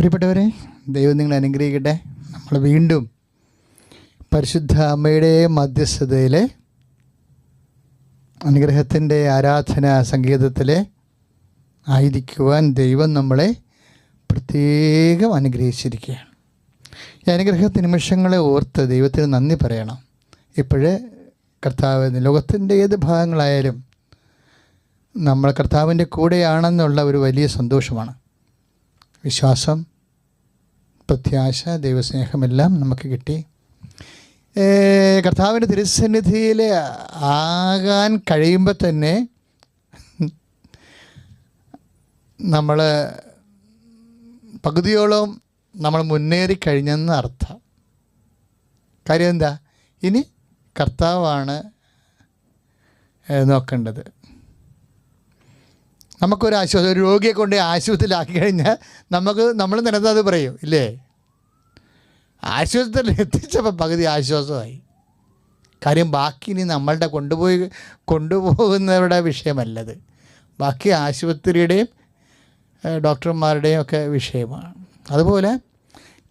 പ്രിയപ്പെട്ടവരെ ദൈവം നിങ്ങൾ അനുഗ്രഹിക്കട്ടെ. നമ്മൾ വീണ്ടും പരിശുദ്ധ അമ്മയുടെ മധ്യസ്ഥതയിൽ അനുഗ്രഹത്തിന്റെ ആരാധന സംഗീതത്തിൽ ആയിരിക്കുവാൻ ദൈവം നമ്മളെ പ്രത്യേകം അനുഗ്രഹിച്ചിരിക്കുകയാണ്. ഈ അനുഗ്രഹ നിമിഷങ്ങളെ ഓർത്ത് ദൈവത്തിന് നന്ദി പറയണം. ഇപ്പോഴേ കർത്താവ് ലോകത്തിന്റെ ഏത് ഭാഗങ്ങളായാലും നമ്മൾ കർത്താവിന്റെ കൂടെയാണെന്നുള്ള ഒരു വലിയ സന്തോഷമാണ്. വിശ്വാസം പ്രത്യാശ ദൈവസ്നേഹമെല്ലാം നമുക്ക് കിട്ടി കർത്താവിന്റെ തിരുസന്നിധിയിൽ ആകാൻ കഴിയുമ്പോൾ തന്നെ നമ്മൾ പകുതിയോളം നമ്മൾ മുന്നേറി കഴിഞ്ഞെന്ന് അർത്ഥം. കാര്യം എന്താ? ഇനി കർത്താവാണ് നോക്കേണ്ടത്. നമുക്കൊരു ആശ്വാസം ഒരു രോഗിയെ കൊണ്ട് ആശുപത്രിയിലാക്കി കഴിഞ്ഞാൽ നമുക്ക് നമ്മൾ നിരന്തരം അത് പറയും ഇല്ലേ? ആശുപത്രിയിൽ എത്തിച്ചപ്പോൾ പകുതി ആശ്വാസമായി. കാര്യം ബാക്കി ഇനി നമ്മളുടെ കൊണ്ടുപോയി കൊണ്ടുപോകുന്നവരുടെ വിഷയമല്ലത്. ബാക്കി ആശുപത്രിയുടെയും ഡോക്ടർമാരുടെയും ഒക്കെ വിഷയമാണ്. അതുപോലെ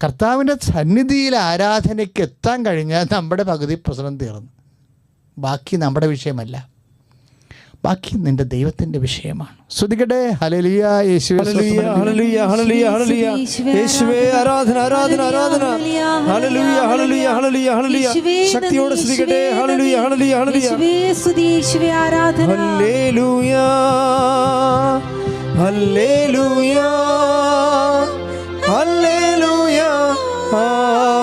കർത്താവിന്റെ സന്നിധിയിൽ ആരാധനയ്ക്ക് എത്താൻ കഴിഞ്ഞാൽ നമ്മുടെ പകുതി പ്രശ്നം തീർന്നു. ബാക്കി നമ്മുടെ വിഷയമല്ല. ബാക്കി നിന്റെ ദൈവത്തിന്റെ വിഷയമാണ്. ശ്രദ്ധിക്കട്ടെ ഹലലിയ ആരാധന ആരാധന ആരാധന ഹല്ലേലൂയ ഹല്ലേലൂയ ഹല്ലേലൂയ യേശുവേ ശക്തിയോടെ ഹല്ലേലൂയ യേശുവേ സ്തുതി യേശുവേ ആരാധന. ഹല്ലേലൂയ. ഹല്ലേലൂയ. ഹല്ലേലൂയ. ആമേൻ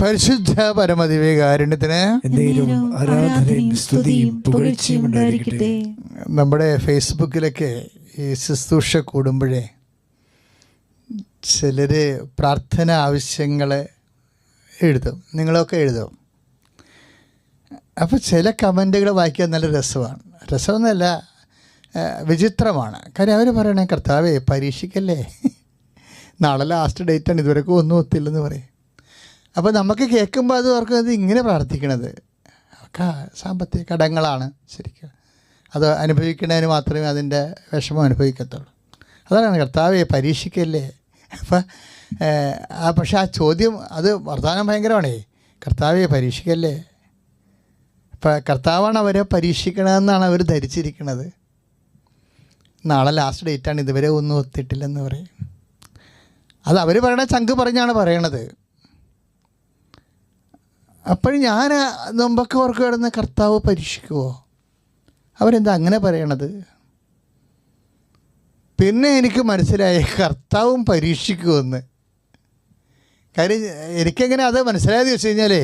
പരിശുദ്ധ പരമദിവ്യകാരുണ്യത്തിന് ആരാധനയും സ്തുതിയും പുകഴ്ചയും ഉണ്ടായിരിക്കട്ടെ. നമ്മുടെ ഫേസ്ബുക്കിലൊക്കെ ഈ ശുശ്രൂഷ കൂടുമ്പോഴേ ചിലർ പ്രാർത്ഥന ആവശ്യങ്ങൾ എഴുതും. നിങ്ങളൊക്കെ എഴുതും. അപ്പോൾ ചില കമന്റുകൾ വായിക്കാൻ നല്ല രസമാണ്. രസമൊന്നുമല്ല ആ, വിചിത്രമാണ്. കാര്യം അവർ പറയണേ കർത്താവേ പരീക്ഷിക്കല്ലേ? നാളെ ലാസ്റ്റ് ഡേറ്റാണ് ഇതുവരെക്കും ഒന്നും ഒത്തില്ലെന്ന് പറയും. അപ്പോൾ നമുക്ക് കേൾക്കുമ്പോൾ അത് ഓർക്കുന്നത് ഇങ്ങനെ പ്രാർത്ഥിക്കണത്. ഒക്കെ സാമ്പത്തിക കടങ്ങളാണ് ശരിക്കും. അത് അനുഭവിക്കുന്നതിന് മാത്രമേ അതിന്റെ വിഷമം അനുഭവിക്കത്തുള്ളൂ. അതാണ് കർത്താവെ പരീക്ഷിക്കല്ലേ? അപ്പം ആ പക്ഷേ ആ ചോദ്യം അത് വർത്തമാനം ഭയങ്കരമാണേ. കർത്താവെ പരീക്ഷിക്കല്ലേ? ഇപ്പം കർത്താവാണ് അവരെ പരീക്ഷിക്കണമെന്നാണ് അവർ ധരിച്ചിരിക്കുന്നത് നാളെ ലാസ്റ്റ് ഡേറ്റാണ് ഇതുവരെ ഒന്നും ഒത്തിട്ടില്ലെന്ന് പറയും. അത് അവർ പറയണ ചങ്ക് പറഞ്ഞാണ് പറയണത്. അപ്പോഴും ഞാൻ നൊമ്പക്ക് ഓർക്ക് കിടന്ന് കർത്താവ് പരീക്ഷിക്കുമോ അവരെന്താ അങ്ങനെ പറയണത്? പിന്നെ എനിക്ക് മനസ്സിലായി കർത്താവും പരീക്ഷിക്കുമെന്ന് കാര്യം എനിക്കെങ്ങനെ അത് മനസ്സിലായത് വെച്ച് കഴിഞ്ഞാലേ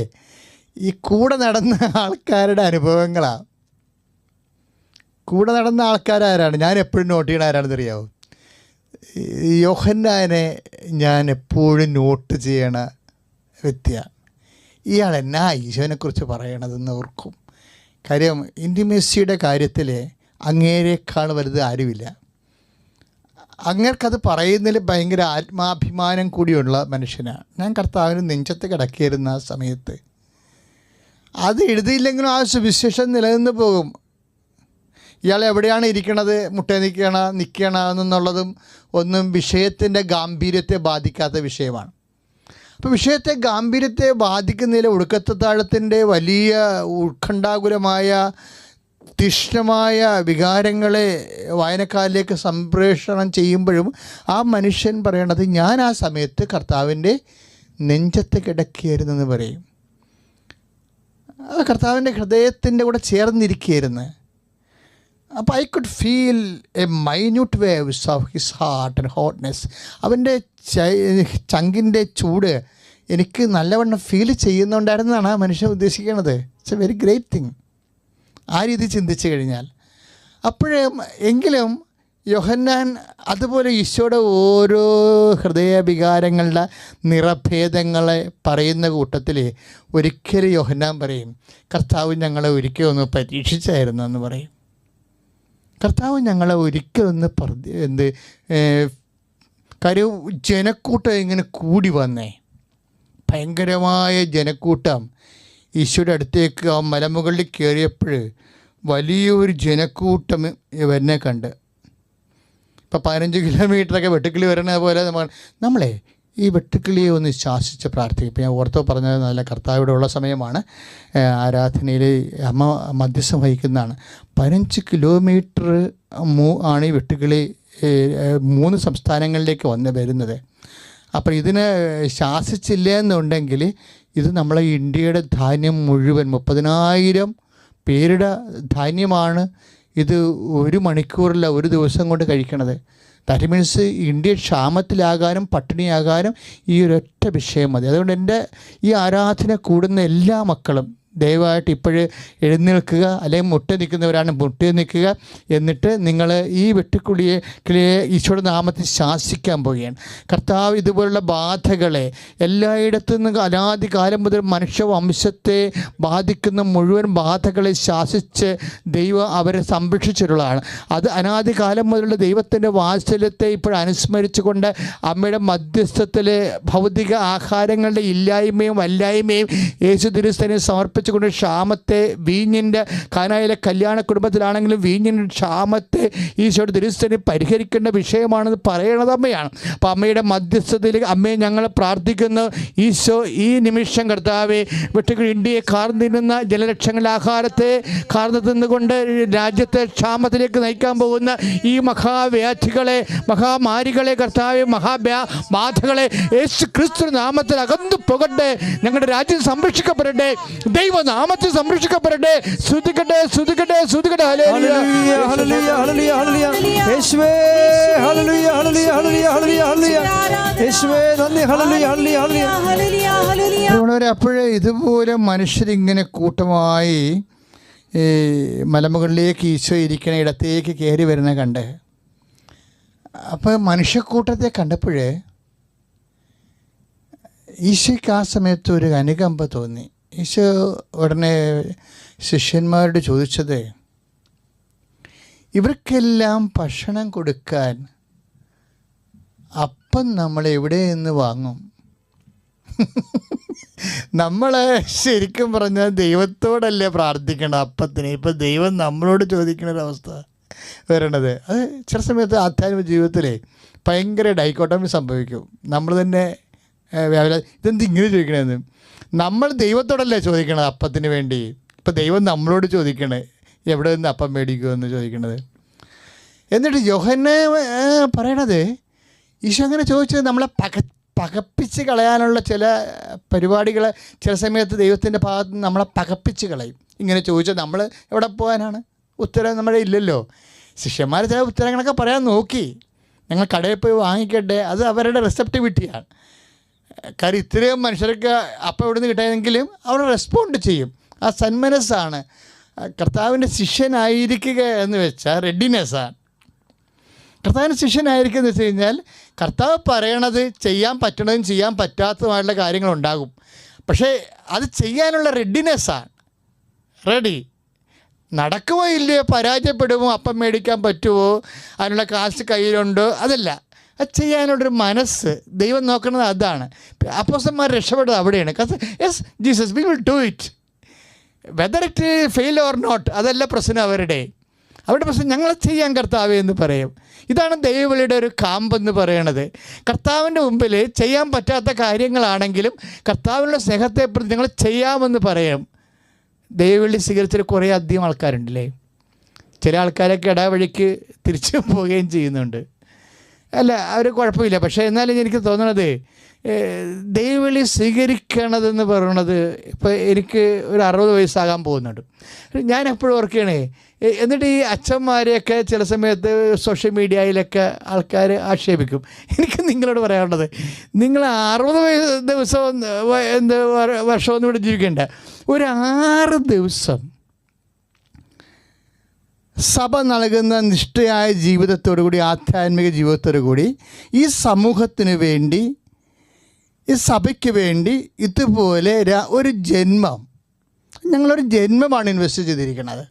ഈ കൂടെ നടന്ന ആൾക്കാരുടെ അനുഭവങ്ങളാണ് കൂടെ നടന്ന ആൾക്കാരാരാണ്? ഞാൻ എപ്പോഴും നോട്ട് ചെയ്യണ ആരാണെന്ന് അറിയാമോ യോഹന്നാനെ ഞാൻ എപ്പോഴും നോട്ട് ചെയ്യണ വ്യക്തിയാണ് ഇയാൾ എന്നാ ഈശോനെക്കുറിച്ച് പറയണതെന്ന് ഓർക്കും. കാര്യം ഇന്റിമേസിയുടെ കാര്യത്തിൽ അങ്ങേരെക്കാൾ വലുത് ആരുമില്ല. അങ്ങേർക്കത് പറയുന്നതിൽ ഭയങ്കര ആത്മാഭിമാനം കൂടിയുള്ള മനുഷ്യനാണ് ഞാൻ കർത്താവിന് നെഞ്ചത്ത് കിടക്കിയിരുന്ന ആ സമയത്ത്. അത് എഴുതിയില്ലെങ്കിലും ആ സുവിശേഷം നിലനിന്ന് പോകും. ഇയാൾ എവിടെയാണ് ഇരിക്കണത്? മുട്ട നിൽക്കണ നിൽക്കണ എന്നുള്ളതും ഒന്നും വിഷയത്തിന്റെ ഗാംഭീര്യത്തെ ബാധിക്കാത്ത വിഷയമാണ്. അപ്പോൾ വിഷയത്തെ ഗാംഭീര്യത്തെ ബാധിക്കുന്നതിൽ ഒടുക്കത്തത്താഴത്തിന്റെ വലിയ ഉത്കണ്ഠാകുലമായ തീഷ്ണമായ വികാരങ്ങളെ വായനക്കാരിലേക്ക് സംപ്രേഷണം ചെയ്യുമ്പോഴും ആ മനുഷ്യൻ പറയണത് ഞാൻ ആ സമയത്ത് കർത്താവിന്റെ നെഞ്ചത്ത് കിടക്കുകയായിരുന്നെന്ന് പറയും. അത് കർത്താവിന്റെ ഹൃദയത്തിന്റെ കൂടെ ചേർന്നിരിക്കുകയായിരുന്നു. അപ്പോൾ I could feel a minute waves of his heart and hotness അവന്റെ ചങ്കിന്റെ ചൂട് എനിക്ക് നല്ലവണ്ണം ഫീൽ ചെയ്യുന്നുണ്ടായിരുന്നതാണ് ആ മനുഷ്യൻ ഉദ്ദേശിക്കുന്നത്. It's a very great thing ആ രീതി ചിന്തിച്ചു കഴിഞ്ഞാൽ. അപ്പോഴേ എങ്കിലും യോഹന്നാൻ അതുപോലെ ഈശോയുടെ ഓരോ ഹൃദയവികാരങ്ങളുടെ നിറഭേദങ്ങളെ പറയുന്ന കൂട്ടത്തിൽ ഒരിക്കലും യോഹന്നാൻ പറയും കർത്താവ് ഞങ്ങളെ ഒരിക്കലും ഒന്ന് പരീക്ഷിച്ചായിരുന്നു എന്ന് പറയും. കർത്താവ് ഞങ്ങളെ ഒരിക്കലൊന്ന് പറ എന്ത് കരു ജനക്കൂട്ടം ഇങ്ങനെ കൂടി വന്നേ. ഭയങ്കരമായ ജനക്കൂട്ടം. ഈശോയുടെ അടുത്തേക്ക് ആ മലമുകളിൽ കയറിയപ്പോൾ വലിയൊരു ജനക്കൂട്ടം ഇവനെ കണ്ട്. ഇപ്പം പതിനഞ്ച് കിലോമീറ്ററൊക്കെ വെട്ടുക്കിളി വരണ പോലെ നമ്മൾ നമ്മളെ ഈ വെട്ടുക്കിളിയെ ഒന്ന് ശാസിച്ച് പ്രാർത്ഥിക്കും. ഞാൻ ഓർത്തോ പറഞ്ഞത് നല്ല കർത്താവിടെ ഉള്ള സമയമാണ്. ആരാധനയിൽ അമ്മ മധ്യസ്ഥം വഹിക്കുന്നതാണ്. പതിനഞ്ച് കിലോമീറ്റർ മൂ ആണ് ഈ വെട്ടുക്കിളി മൂന്ന് സംസ്ഥാനങ്ങളിലേക്ക് വന്ന് വരുന്നത്. അപ്പോൾ ഇതിനെ ശാസിച്ചില്ല എന്നുണ്ടെങ്കിൽ ഇത് നമ്മളെ ഇന്ത്യയുടെ ധാന്യം മുഴുവൻ മുപ്പതിനായിരം പേരുടെ ധാന്യമാണ് ഇത് ഒരു മണിക്കൂറില്ല ഒരു ദിവസം കൊണ്ട് കഴിക്കണത്. ദാറ്റ് മീൻസ് ഇന്ത്യ ക്ഷാമത്തിലാകാനും പട്ടിണിയാകാനും ഈ ഒരൊറ്റ വിഷയം മതി. അതുകൊണ്ട് എന്റെ ഈ ആരാധന കൂടുന്ന എല്ലാ മക്കളും ദയവായിട്ട് ഇപ്പോഴേ എഴുന്നേൽക്കുക അല്ലെങ്കിൽ മുട്ട നിൽക്കുന്നവരാണ് മുട്ടി നിൽക്കുക എന്നിട്ട് നിങ്ങൾ ഈ വെട്ടിക്കുളിയെ കിളിയെ ഈശോയുടെ നാമത്തിൽ ശാസിക്കാൻ പോവുകയാണ്. കർത്താവ് ഇതുപോലുള്ള ബാധകളെ എല്ലായിടത്തു നിന്ന് അനാദി കാലം മുതൽ മനുഷ്യവംശത്തെ ബാധിക്കുന്ന മുഴുവൻ ബാധകളെ ശാസിച്ച് ദൈവം അവരെ സംരക്ഷിച്ചിട്ടുള്ളതാണ്. അത് അനാദി കാലം മുതലുള്ള ദൈവത്തിന്റെ വാത്സല്യത്തെ ഇപ്പോൾ അനുസ്മരിച്ചുകൊണ്ട് അമ്മയുടെ മധ്യസ്ഥത്തിലെ ഭൗതിക ആഹാരങ്ങളുടെ ഇല്ലായ്മയും വല്ലായ്മയും യേശു തിരുസ്ഥനെ സമർപ്പിച്ചുകൊണ്ട് ക്ഷാമത്തെ വീഞ്ഞിന്റെ കാനായിലെ കല്യാണ കുടുംബത്തിലാണെങ്കിലും വീഞ്ഞിന്റെ ക്ഷാമത്തെ ഈശോയുടെ ദുരിസ്ഥനെ പരിഹരിക്കേണ്ട വിഷയമാണെന്ന് പറയണത് അമ്മയാണ്. അപ്പോൾ അമ്മയുടെ മധ്യസ്ഥതയിൽ അമ്മയെ ഞങ്ങൾ പ്രാർത്ഥിക്കുന്നു. ഈശോ ഈ നിമിഷം കർത്താവെ വെട്ടുകൾ ഇന്ത്യയെ കാർന്നു തിന്നുന്ന ജലലക്ഷങ്ങളുടെ ആഹാരത്തെ കാർന്നു തിന്നുകൊണ്ട് രാജ്യത്തെ ക്ഷാമത്തിലേക്ക് നയിക്കാൻ പോകുന്ന ഈ മഹാവ്യാധികളെ മഹാമാരികളെ കർത്താവെ മഹാബ്യാ ബാധകളെ യേശു ക്രിസ്തു നാമത്തിൽ അകന്നു പോകട്ടെ. ഞങ്ങളുടെ രാജ്യം സംരക്ഷിക്കപ്പെടട്ടെ. ദൈവനാമത്തിൽ സംരക്ഷിക്കപ്പെടട്ടെ ശ്രുതിക്കട്ടെ ശ്രുതിക്കട്ടെ ശ്രുതിക്കട്ടെ ഹല്ലേലൂയ. ഹല്ലേലൂയ, ഹല്ലേലൂയ, ഹല്ലേലൂയ, ഹല്ലേലൂയ. ഹല്ലേലൂയ, ഹല്ലേലൂയ, ഹല്ലേലൂയ, ഹല്ലേലൂയ, ഹല്ലേലൂയ. യേശുവേ നന്ദി ഹല്ലേലൂയ, ഹല്ലേലൂയ, ഹല്ലേലൂയ. ഹല്ലേലൂയ, ഹല്ലേലൂയ. പ്രിയമുള്ളവരെ അപ്പോഴേ ഇതുപോലെ മനുഷ്യരിങ്ങനെ കൂട്ടമായി ഈ മലമുകളിലേക്ക് ഈശോ ഇരിക്കണ ഇടത്തേക്ക് കയറി വരുന്ന കണ്ട് അപ്പോൾ മനുഷ്യക്കൂട്ടത്തെ കണ്ടപ്പോഴേ ഈശോയ്ക്ക് ആ സമയത്ത് ഒരു അനുകമ്പ തോന്നി ഈശോ ഉടനെ ശിഷ്യന്മാരോട് ചോദിച്ചത് ഇവർക്കെല്ലാം ഭക്ഷണം കൊടുക്കാൻ അപ്പം നമ്മൾ എവിടെ നിന്ന് വാങ്ങും? നമ്മൾ ശരിക്കും പറഞ്ഞാൽ ദൈവത്തോടല്ലേ പ്രാർത്ഥിക്കണം അപ്പത്തിന്. ഇപ്പം ദൈവം നമ്മളോട് ചോദിക്കുന്ന ഒരവസ്ഥ വരണത്. അത് ചില സമയത്ത് ആധ്യാത്മിക ജീവിതത്തിലെ ഭയങ്കര ഡൈക്കോട്ടമി സംഭവിക്കും. നമ്മൾ തന്നെ ഇതെന്ത് ഇങ്ങനെ ചോദിക്കണതെന്ന് നമ്മൾ ദൈവത്തോടല്ലേ ചോദിക്കണത് അപ്പത്തിന് വേണ്ടി? ഇപ്പം ദൈവം നമ്മളോട് ചോദിക്കണേ എവിടെ നിന്ന് അപ്പം മേടിക്കുമെന്ന് ചോദിക്കണത്. എന്നിട്ട് യോഹന്നെ പറയണത് ഈശോ അങ്ങനെ ചോദിച്ചത് നമ്മളെ പക പകപ്പിച്ച് കളയാനുള്ള ചില പരിപാടികൾ ചില സമയത്ത് ദൈവത്തിന്റെ ഭാഗത്ത് നിന്ന് നമ്മളെ പകപ്പിച്ച് കളയും. ഇങ്ങനെ ചോദിച്ചാൽ നമ്മൾ എവിടെ പോകാനാണ്? ഉത്തരം നമ്മുടെ ഇല്ലല്ലോ. ശിഷ്യന്മാർ ചില ഉത്തരങ്ങളൊക്കെ പറയാൻ നോക്കി. ഞങ്ങൾ കടയിൽ പോയി വാങ്ങിക്കട്ടെ അത് അവരുടെ റിസപ്റ്റിവിറ്റിയാണ് കാര്യം ഇത്രയും മനുഷ്യർക്ക് അപ്പം എവിടെ നിന്ന് കിട്ടിയെങ്കിലും അവർ റെസ്പോണ്ട് ചെയ്യും. ആ സന്മനസ്സാണ്. കർത്താവിന്റെ ശിഷ്യനായിരിക്കുക എന്ന് വെച്ചാൽ റെഡിനെസ്സാണ് കർത്താവിന്റെ ശിഷ്യനായിരിക്കുക എന്ന് വെച്ച് കഴിഞ്ഞാൽ കർത്താവ് പറയണത് ചെയ്യാൻ പറ്റണതും ചെയ്യാൻ പറ്റാത്തതുമായിട്ടുള്ള കാര്യങ്ങളുണ്ടാകും പക്ഷേ അത് ചെയ്യാനുള്ള റെഡിനെസ്സാണ് റെഡി നടക്കുമോ ഇല്ലയോ പരാജയപ്പെടുമോ അപ്പം മേടിക്കാൻ പറ്റുമോ അതിനുള്ള കാശ് കയ്യിലുണ്ടോ അതല്ല. അത് ചെയ്യാനുള്ളൊരു മനസ്സ്. ദൈവം നോക്കുന്നത് അതാണ്. അപ്പോസന്മാർ രക്ഷപ്പെടുന്നത് അവിടെയാണ്. Yes Jesus we will do it whether it fail or not അതല്ല പ്രശ്നം അവരുടെ. അവരുടെ പ്രശ്നം ഞങ്ങൾ ചെയ്യാൻ കർത്താവേ എന്ന് പറയും. ഇതാണ് ദൈവവിളിയുടെ ഒരു കാമ്പെന്ന് പറയണത്. കർത്താവിന്റെ മുമ്പിൽ ചെയ്യാൻ പറ്റാത്ത കാര്യങ്ങളാണെങ്കിലും കർത്താവിനുള്ള സ്നേഹത്തെ പ്രതി ഞങ്ങൾ ചെയ്യാമെന്ന് പറയും. ദൈവവിളി സ്വീകരിച്ചിട്ട് കുറേ അധികം ആൾക്കാരുണ്ടല്ലേ? ചില ആൾക്കാരൊക്കെ ഇടവഴിക്ക് തിരിച്ചു പോവുകയും ചെയ്യുന്നുണ്ട്. അല്ല അവർ കുഴപ്പമില്ല. പക്ഷേ എന്നാലും എനിക്ക് തോന്നണത് ദൈവവിളി സ്വീകരിക്കണതെന്ന് പറയണത് ഇപ്പോൾ എനിക്ക് ഒരു അറുപത് വയസ്സാകാൻ പോകുന്നുണ്ട്. ഞാൻ എപ്പോഴും ഓർക്കുകയാണേ എന്നിട്ട് ഈ അച്ഛന്മാരെയൊക്കെ ചില സമയത്ത് സോഷ്യൽ മീഡിയയിലൊക്കെ ആൾക്കാർ ആക്ഷേപിക്കും. എനിക്ക് നിങ്ങളോട് പറയാനുള്ളത് നിങ്ങൾ അറുപത് വയസ്സ് ദിവസം എന്ത് വർഷമൊന്നും ഇവിടെ ജീവിക്കേണ്ട. ഒരു ആറ് ദിവസം സഭ നൽകുന്ന നിഷ്ഠയായ ജീവിതത്തോടു കൂടി ആധ്യാത്മിക ജീവിതത്തോടു കൂടി ഈ സമൂഹത്തിന് വേണ്ടി ഈ സഭയ്ക്ക് വേണ്ടി ഇതുപോലെ ഒരു ജന്മം ഞങ്ങളൊരു ജന്മമാണ് ഇൻവെസ്റ്റ് ചെയ്തിരിക്കുന്നത്.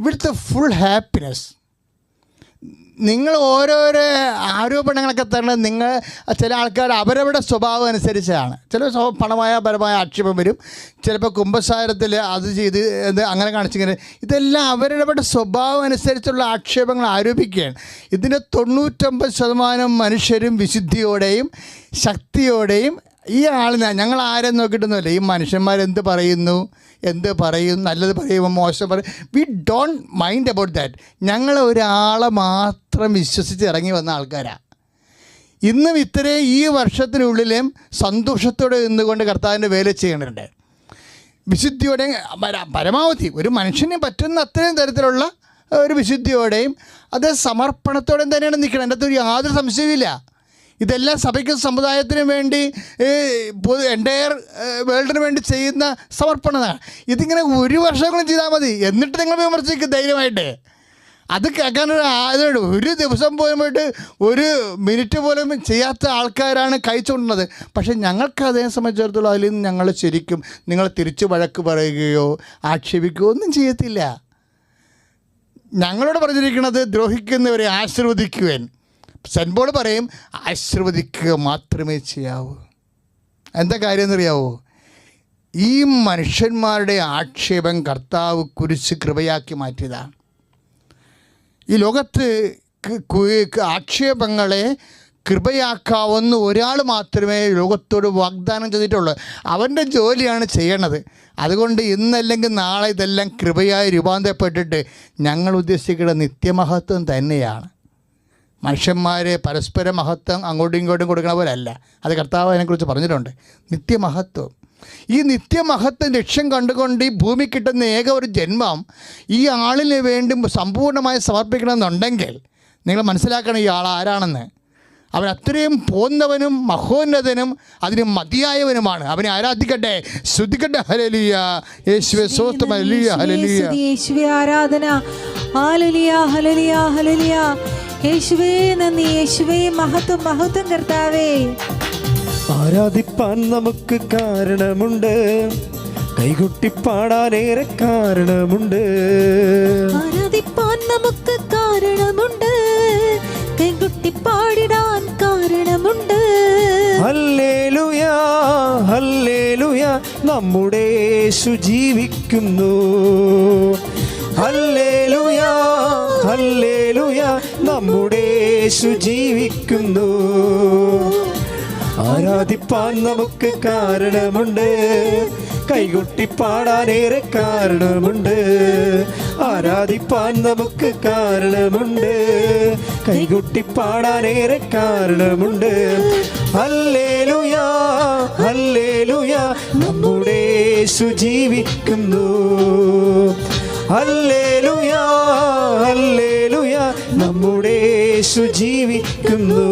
വിത്ത് ഫുൾ ഹാപ്പിനെസ് നിങ്ങൾ ഓരോരോ ആരോപണങ്ങളൊക്കെ തന്നെ നിങ്ങൾ ചില ആൾക്കാർ അവരവരുടെ സ്വഭാവം അനുസരിച്ചാണ്. ചില പണമായ പരമായ ആക്ഷേപം വരും. ചിലപ്പോൾ കുംഭസാരത്തിൽ അത് ചെയ്ത് അങ്ങനെ കാണിച്ചിങ്ങനെ ഇതെല്ലാം അവരവരുടെ സ്വഭാവം അനുസരിച്ചുള്ള ആക്ഷേപങ്ങൾ ആരോപിക്കുകയാണ്. ഇതിന്റെ തൊണ്ണൂറ്റൊമ്പത് ശതമാനം മനുഷ്യരും വിശുദ്ധിയോടെയും ശക്തിയോടെയും ഈ ആളിനെ ഞങ്ങൾ ആരെ നോക്കിയിട്ടൊന്നുമില്ല. ഈ മനുഷ്യന്മാരെന്ത് പറയുന്നു? എന്ത് പറയും? നല്ലത് പറയുമോ മോശം പറയും. We don't mind about that ഞങ്ങൾ ഒരാളെ മാത്രം വിശ്വസിച്ച് ഇറങ്ങി വന്ന ആൾക്കാരാണ് ഇന്നും ഇത്രയും ഈ വർഷത്തിനുള്ളിലും സന്തോഷത്തോടെ നിന്നുകൊണ്ട് കർത്താവിന്റെ വേല ചെയ്യണുണ്ട്. വിശുദ്ധിയോടെ പരമാവധി ഒരു മനുഷ്യനെ പറ്റുന്ന അത്രയും തരത്തിലുള്ള ഒരു വിശുദ്ധിയോടെയും അത് സമർപ്പണത്തോടെയും തന്നെയാണ് നിൽക്കുന്നത് എന്റെ ഒരു യാതൊരു സംശയവുമില്ല. ഇതെല്ലാം സഭയ്ക്കും സമുദായത്തിനും വേണ്ടി എന്റയർ വേൾഡിന് വേണ്ടി ചെയ്യുന്ന സമർപ്പണതാണ് ഇതിങ്ങനെ ഒരു വർഷങ്ങളും ചെയ്താൽ മതി. എന്നിട്ട് നിങ്ങൾ വിമർശിക്കും ധൈര്യമായിട്ട്. അത് കേൾക്കാനൊരു ആദ്യമുണ്ട് ഒരു ദിവസം പോലും പോയിട്ട് ഒരു മിനിറ്റ് പോലും ചെയ്യാത്ത ആൾക്കാരാണ് കഴിച്ചുകൊണ്ടുള്ളത് പക്ഷേ ഞങ്ങൾക്ക് അതേ സംബന്ധിച്ചിടത്തോളം അതിൽ നിന്ന് ഞങ്ങൾ ശരിക്കും നിങ്ങൾ തിരിച്ചു വഴക്ക് പറയുകയോ ആക്ഷേപിക്കുകയോ ഒന്നും ചെയ്യത്തില്ല. ഞങ്ങളോട് പറഞ്ഞിരിക്കുന്നത് ദ്രോഹിക്കുന്നവരെ ആശീർവദിക്കുവാൻ. സെന്റ് പോൾ പറയും ആശീർവദിക്കുക മാത്രമേ ചെയ്യാവൂ. എന്താ കാര്യം എന്നറിയാവോ ഈ മനുഷ്യന്മാരുടെ ആക്ഷേപം കർത്താവ് കുരിശ് കൃപയാക്കി മാറ്റിയതാണ്. ഈ ലോകത്ത് ആക്ഷേപങ്ങളെ കൃപയാക്കാവുന്ന ഒരാൾ മാത്രമേ ലോകത്തോട് വാഗ്ദാനം ചെയ്തിട്ടുള്ളൂ. അവന്റെ ജോലിയാണ് ചെയ്യണത്. അതുകൊണ്ട് ഇന്നല്ലെങ്കിൽ നാളെ ഇതെല്ലാം കൃപയായി രൂപാന്തരപ്പെട്ടിട്ട് ഞങ്ങൾ ഉദ്ദേശിക്കുന്ന നിത്യമഹത്വം തന്നെയാണ്. മനുഷ്യന്മാരെ പരസ്പര മഹത്വം അങ്ങോട്ടും ഇങ്ങോട്ടും കൊടുക്കണ പോലെ അല്ല അത് കർത്താവ് അതിനെക്കുറിച്ച് പറഞ്ഞിട്ടുണ്ട്. നിത്യമഹത്വം. ഈ നിത്യമഹത്വം ലക്ഷ്യം കണ്ടുകൊണ്ട് ഈ ഭൂമി കിട്ടുന്ന ഏക ഒരു ജന്മം ഈ ആളിന് വേണ്ടി സമ്പൂർണമായി സമർപ്പിക്കണമെന്നുണ്ടെങ്കിൽ നിങ്ങൾ മനസ്സിലാക്കണം ഈ ആൾ ആരാണെന്ന്. അവൻ അത്രയും പോന്നവനും മഹോന്നതനും അതിന് മതിയായവനുമാണ്. അവനെ ആരാധിക്കട്ടെ? ശ്രുതിക്കട്ടെ ഹലലിയ യേശുവെ സ്വസ്ഥം. ഹലലിയ ഹലലിയ യേശുവേ ആരാധന. ഹാലലിയ ഹലലിയ ഹലലിയ യേശുവേ നന്ദി. യേശുവേ മഹത്വം മഹത്വം കർത്താവേ. ആരാധിപ്പാൻ നമുക്ക് കാരണമുണ്ട്. കൈകൊട്ടി പാടാനേറെ കാരണമുണ്ട്. ആരാധിപ്പാൻ നമുക്ക് കാരണമുണ്ട്. നമ്മുടെ യേശു ജീവിക്കുന്നു. നമ്മുടെ യേശു ജീവിക്കുന്നു. ആരാധിപ്പാൻ നമുക്ക് കാരണമുണ്ട്. കൈകൊട്ടി പാടാനേറെ കാരണമുണ്ട്. ആരാധിപ്പാൻ നമുക്ക് കാരണമുണ്ട്. കൈകൊട്ടി പാടാനേറെ കാരണമുണ്ട്. അല്ലേലുയാ നമ്മുടെ യേശു ജീവിക്കുന്നു. അല്ലേലുയാ ഹല്ലേലൂയാ നമ്മുടെ യേശു ജീവിക്കുന്നു.